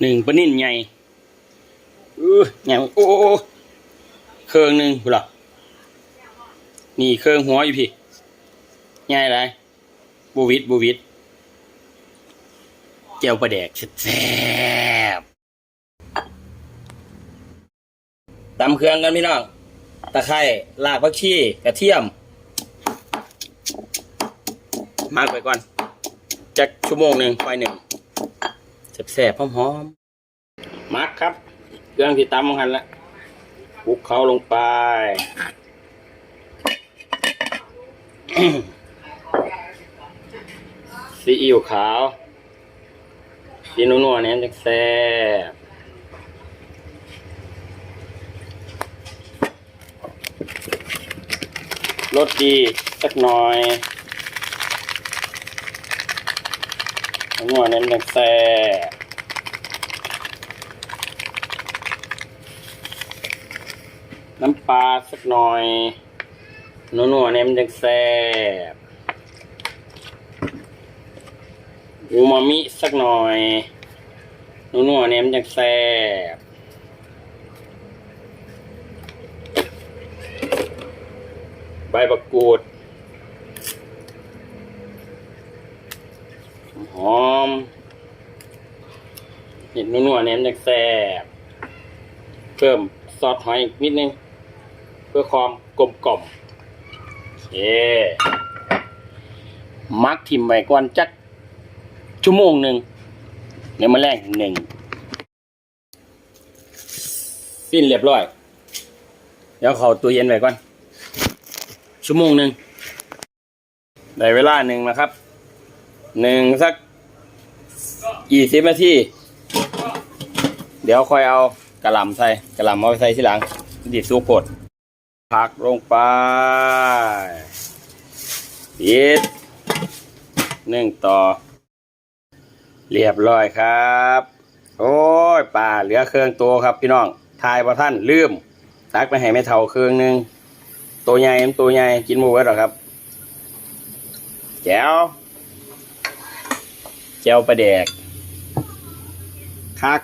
หนึ่งปลานิ่นใหญ่เออใหญ่โอ้โอ้โอ้เครื่องหนึ่งพุ่นล่ะนี่เครื่องหัวอยู่พี่ใหญ่ไรบูวิดบูวิดเจียวปลาแดกแซ่บๆตำเครื่องกันพี่น้องตะไคร้รากผักชีกระเทียมมากไปก่อนจักชั่วโมงหนึ่งไฟหนึ่ง แซ่บๆหอมๆมักครับ เครื่องที่ตำของหันละคลุกเขาลงไป ซีอิ๊วขาวซีนัวๆเนี่ยจะแซ่บรสดีสักหน่อย หัวเน้นแแซ่น้ำปลาสักหน่อยนัวๆเน้นแซ่บอูมามิสักหน่อยนัวๆเน้นแซ่บใบบักกูด หอมเห็ดนัวๆเน้นจากแซ่บเพิ่มซอสหอยอีกนิดนึง เพื่อความกลมกล่อมโอเคมักทิมไว้ก่อนจักชั่วโมงหนึ่งเดี๋ยวมาแรงหนึ่งสิ้นเรียบร้อย เดี๋ยวเขาตัวเย็นไว้ก่อน ชั่วโมงหนึ่งได้เวลาหนึ่งนะครับ หนึ่งสักยี่สิบนาทีเดี๋ยวค่อยเอากระหล่ำใส่กระหล่ำเอาไปใส่ทีหลังดิสุกโพดผักลงไปปิดหนึ่งต่อ เรียบร้อยครับ โอ้ยป่าเหลือเครื่องตัวครับพี่น้องทายพอท่านลืมตักไปให้แม่เท่าเครื่องหนึ่งตัวใหญ่ตัวใหญ่กินหมูไว้หรอครับแก้ว แก้วปลาแดกคัก